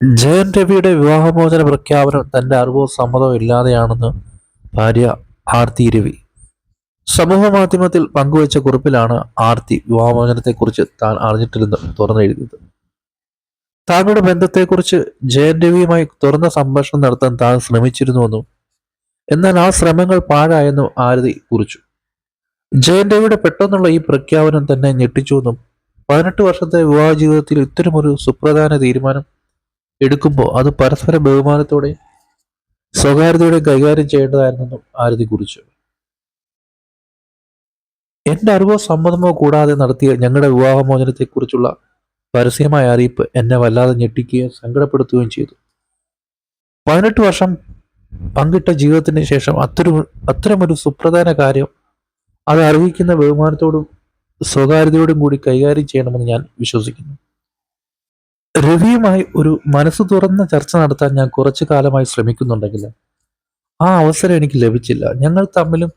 ജയൻ രവിയുടെ വിവാഹമോചന പ്രഖ്യാപനം തന്റെ അറിവോ സമ്മതമോ ഇല്ലാതെയാണെന്ന് ഭാര്യ ആർത്തി രവി. സമൂഹ മാധ്യമത്തിൽ പങ്കുവച്ച കുറിപ്പിലാണ് ആർത്തി വിവാഹമോചനത്തെക്കുറിച്ച് താൻ അറിഞ്ഞിട്ടില്ലെന്ന് തുറന്നെഴുതിയത് താങ്കളുടെ ബന്ധത്തെക്കുറിച്ച് ജയൻ രവിയുമായി തുറന്ന സംഭാഷണം നടത്താൻ താൻ ശ്രമിച്ചിരുന്നുവെന്നും എന്നാൽ ആ ശ്രമങ്ങൾ പാഴായെന്നും ആരതി കുറിച്ചു. ജയൻ രവിയുടെ പെട്ടെന്നുള്ള ഈ പ്രഖ്യാപനം തന്നെ ഞെട്ടിച്ചുവെന്നും പതിനെട്ട് വർഷത്തെ വിവാഹ ജീവിതത്തിൽ ഇത്തരമൊരു സുപ്രധാന തീരുമാനം എടുക്കുമ്പോൾ അത് പരസ്പര ബഹുമാനത്തോടെ സ്വകാര്യതയോടെ കൈകാര്യം ചെയ്യേണ്ടതായിരുന്നെന്നും ആരതി കുറിച്ചു എന്റെ അറിവോ സമ്മതമോ കൂടാതെ നടത്തിയ ഞങ്ങളുടെ വിവാഹമോചനത്തെക്കുറിച്ചുള്ള പരസ്യമായ അറിയിപ്പ് എന്നെ വല്ലാതെ ഞെട്ടിക്കുകയും സങ്കടപ്പെടുത്തുകയും ചെയ്തു. പതിനെട്ട് വർഷം പങ്കിട്ട ജീവിതത്തിന് ശേഷം അത്തരം അത്തരമൊരു സുപ്രധാന കാര്യം അത് അറിയിക്കുന്ന ബഹുമാനത്തോടും സ്വകാര്യതയോടും കൂടി കൈകാര്യം ചെയ്യണമെന്ന് ഞാൻ വിശ്വസിക്കുന്നു. രവിയുമായി ഒരു മനസ്സ് തുറന്ന ചർച്ച നടത്താൻ ഞാൻ കുറച്ചു കാലമായി ശ്രമിക്കുന്നുണ്ടെങ്കിലും ആ അവസരം എനിക്ക് ലഭിച്ചില്ല. ഞങ്ങൾ തമ്മിലും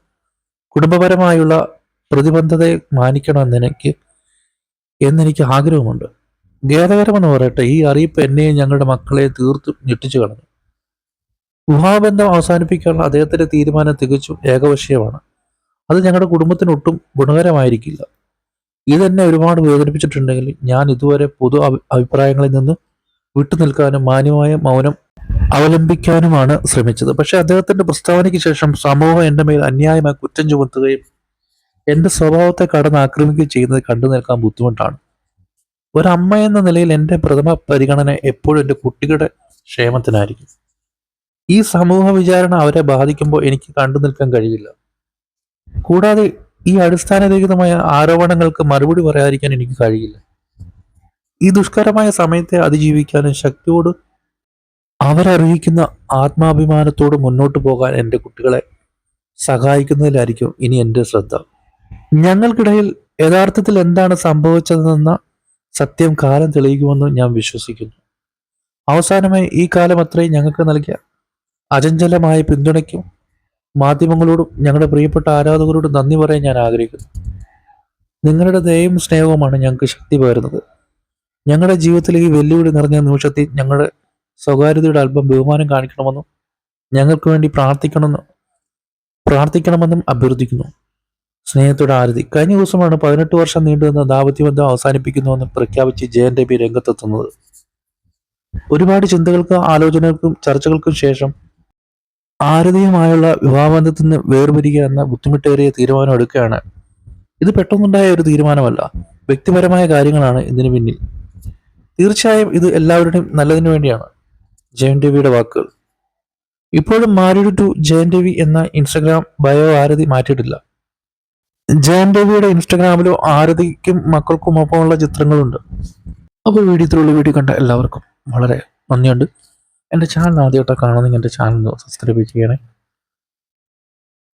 കുടുംബപരമായുള്ള പ്രതിബന്ധതയെ മാനിക്കണമെന്ന് എനിക്ക് എന്നെനിക്ക് ആഗ്രഹമുണ്ട്. ഖേദകരമെന്ന് പറയട്ടെ ഈ അറിയിപ്പ് എന്നെയും ഞങ്ങളുടെ മക്കളെ തീർത്തും ഞെട്ടിച്ചു കളഞ്ഞു. വിവാഹബന്ധം അവസാനിപ്പിക്കാനുള്ള അദ്ദേഹത്തിന്റെ തീരുമാനം തികച്ചും ഏകപക്ഷീയമാണ്. അത് ഞങ്ങളുടെ കുടുംബത്തിനൊട്ടും ഗുണകരമായിരിക്കില്ല. ഇതെന്നെ ഒരുപാട് വേദനിപ്പിച്ചിട്ടുണ്ടെങ്കിൽ ഞാൻ ഇതുവരെ പൊതു അഭിപ്രായങ്ങളിൽ നിന്ന് വിട്ടുനിൽക്കാനും മാന്യമായ മൗനം അവലംബിക്കാനുമാണ് ശ്രമിച്ചത്. പക്ഷെ അദ്ദേഹത്തിന്റെ പ്രസ്താവനയ്ക്ക് ശേഷം സമൂഹം എന്റെ മേൽ അന്യായമായി കുറ്റം ചുമത്തുകയും എന്റെ സ്വഭാവത്തെ കടന്ന് ആക്രമിക്കുകയും ചെയ്യുന്നത് കണ്ടു നിൽക്കാൻ ബുദ്ധിമുട്ടാണ്. ഒരമ്മ എന്ന നിലയിൽ എന്റെ പ്രഥമ പരിഗണന എപ്പോഴും എന്റെ കുട്ടികളുടെ ക്ഷേമത്തിനായിരിക്കും. ഈ സമൂഹ വിചാരണ അവരെ ബാധിക്കുമ്പോൾ എനിക്ക് കണ്ടു നിൽക്കാൻ കഴിയില്ല. കൂടാതെ ഈ അടിസ്ഥാനരഹിതമായ ആരോപണങ്ങൾക്ക് മറുപടി പറയാതിരിക്കാൻ എനിക്ക് കഴിയില്ല. ഈ ദുഷ്കരമായ സമയത്തെ അതിജീവിക്കാനും ശക്തിയോട് അവരർഹിക്കുന്ന ആത്മാഭിമാനത്തോട് മുന്നോട്ട് പോകാൻ എന്റെ കുട്ടികളെ സഹായിക്കുന്നതിലായിരിക്കും ഇനി എന്റെ ശ്രദ്ധ. ഞങ്ങൾക്കിടയിൽ യഥാർത്ഥത്തിൽ എന്താണ് സംഭവിച്ചതെന്ന സത്യം കാലം തെളിയിക്കുമെന്ന് ഞാൻ വിശ്വസിക്കുന്നു. അവസാനമായി ഈ കാലം അത്രയും ഞങ്ങൾക്ക് നൽകിയ അചഞ്ചലമായ പിന്തുണയ്ക്കും മാധ്യമങ്ങളോടും ഞങ്ങളുടെ പ്രിയപ്പെട്ട ആരാധകരോടും നന്ദി പറയാൻ ഞാൻ ആഗ്രഹിക്കുന്നു. നിങ്ങളുടെ ദയവും സ്നേഹവുമാണ് ഞങ്ങൾക്ക് ശക്തി പകരുന്നത്. ഞങ്ങളുടെ ജീവിതത്തിലെ ഈ വെല്ലുവിളി നിറഞ്ഞ നിമിഷത്തിൽ ഞങ്ങളുടെ സ്വകാര്യതയുടെ അല്പം ബഹുമാനം കാണിക്കണമെന്നും ഞങ്ങൾക്ക് വേണ്ടി പ്രാർത്ഥിക്കണമെന്നും പ്രാർത്ഥിക്കണമെന്നും അഭ്യർത്ഥിക്കുന്നു. സ്നേഹത്തോടെ ആരതി കഴിഞ്ഞ ദിവസമാണ് പതിനെട്ട് വർഷം നീണ്ടുനിന്ന ദാമ്പത്യബന്ധം അവസാനിപ്പിക്കുന്നുവെന്ന് പ്രഖ്യാപിച്ച് ജയൻ രവി രംഗത്തെത്തുന്നത്. ഒരുപാട് ചിന്തകൾക്കും ആലോചനകൾക്കും ചർച്ചകൾക്കും ശേഷം ആരതിയുമായുള്ള വിവാഹബന്ധത്തിൽ നിന്ന് വേർപിരിക്കുക എന്ന ബുദ്ധിമുട്ടേറിയ തീരുമാനം എടുക്കുകയാണ്. ഇത് പെട്ടെന്നുണ്ടായ ഒരു തീരുമാനമല്ല. വ്യക്തിപരമായ കാര്യങ്ങളാണ് ഇതിന് പിന്നിൽ. തീർച്ചയായും ഇത് എല്ലാവരുടെയും നല്ലതിനു വേണ്ടിയാണ്. ജയൻ രവിയുടെ വാക്കുകൾ. ഇപ്പോഴും മാരിഡ് ടു ജയൻ രവി എന്ന ഇൻസ്റ്റഗ്രാം ബയോ ആരതി മാറ്റിയിട്ടില്ല. ജയൻ രവിയുടെ ഇൻസ്റ്റഗ്രാമിലോ ആരതിക്കും മക്കൾക്കും ഒപ്പമുള്ള ചിത്രങ്ങളുണ്ട്. അപ്പോൾ വീഡിയോ ഉള്ള. വീഡിയോ കണ്ട എല്ലാവർക്കും വളരെ നന്ദിയുണ്ട്. എന്റെ ചാനൽ ആദ്യമായിട്ടാണ് കാണുന്നെങ്കിൽ എന്റെ ചാനൽ സബ്സ്ക്രൈബ് ചെയ്യണേ.